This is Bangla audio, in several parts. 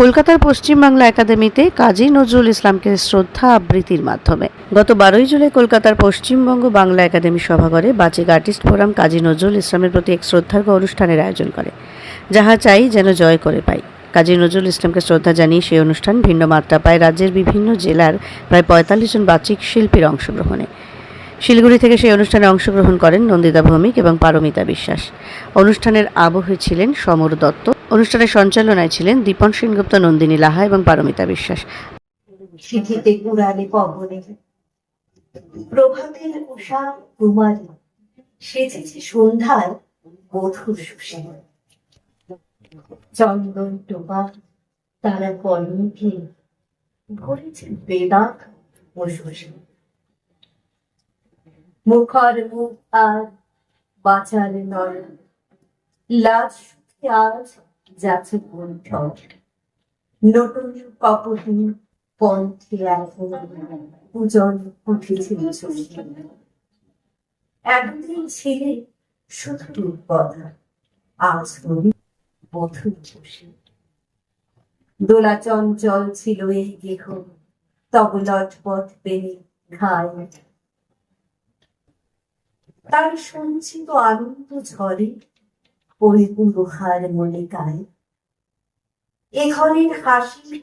কলকাতার পশ্চিমবাংলা একাডেমিতে কাজী নজরুল ইসলামকে শ্রদ্ধা আবৃত্তির মাধ্যমে। গত বারোই জুলাই কলকাতার পশ্চিমবঙ্গ বাংলা একাডেমি সভাঘরে বাচিক আর্টিস্ট ফোরাম কাজী নজরুল ইসলামের প্রতি এক শ্রদ্ধার্ঘ অনুষ্ঠানের আয়োজন করে। যাহা চাই যেন জয় করে পাই। কাজী নজরুল ইসলামকে শ্রদ্ধা জানিয়ে সেই অনুষ্ঠান ভিন্ন মাত্রা পায় রাজ্যের বিভিন্ন জেলার প্রায় পঁয়তাল্লিশ জন বাচিক শিল্পীর অংশগ্রহণে। শিলিগুড়ি থেকে সেই অনুষ্ঠানে অংশগ্রহণ করেন নন্দিতা ভৌমিক এবং পারমিতা বিশ্বাস। অনুষ্ঠানের আবহে ছিলেন সমর দত্ত অনুষ্ঠানের সঞ্চালনায় ছিলেন দীপন সেনগুপ্ত, নন্দিনী লাহা এবং পারমিতা বিশ্বাস। প্রভাতের উষা কুমারী সেজেছে মধুর চন্দন টোপা তারা কর্মকে ভরেছে বেদাত ও মুখর মুখ আর বাচার নয়, লাজ আজ যাচ্ছে কণ্ঠ নতুন কপটি পন্থে এখন পূজন উঠেছিল ছিলে শুধু আজ বসে। দোলা চঞ্চল ছিল এই গেহ তব লটপট পেয়ে ঘায় তার সঞ্চিত আনন্দ ঝরে পরিপূর্ণ হার মনে গায় এ ঘরের হাসি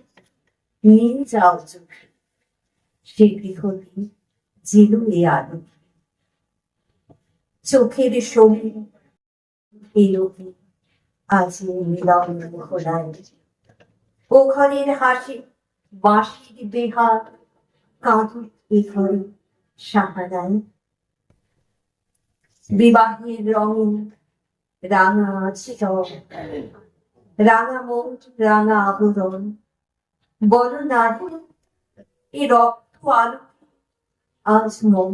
নিয়ে যাও চোখে। সে গৃহটি জেল এ আলো। চোখের শরীর এলো কি? আজ মিলন ঘোড়ায়। ও ঘরের হাসি, বাঁশির বেহার কাঁদুর এ ঘরে সাহারায়। বিবাহের রঙে রাঙা আছে রঙ মন রাঙা আবরণ বল নারী এ রক্ত আলো আজ মম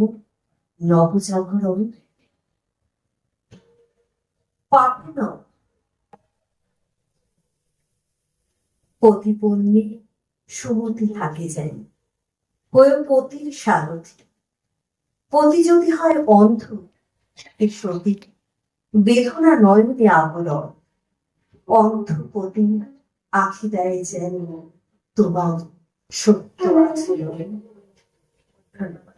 নবজাগরণ পাপন পতিপন্নে সুমতি থাকে যেন হয়ে পতির সারথি পতি যদি হয় অন্ধ এ সতী বেদনা নয়নে আবরণ। অন্ধপতি আখি দেয় যেন তোমার সত্য আছে। ধন্যবাদ।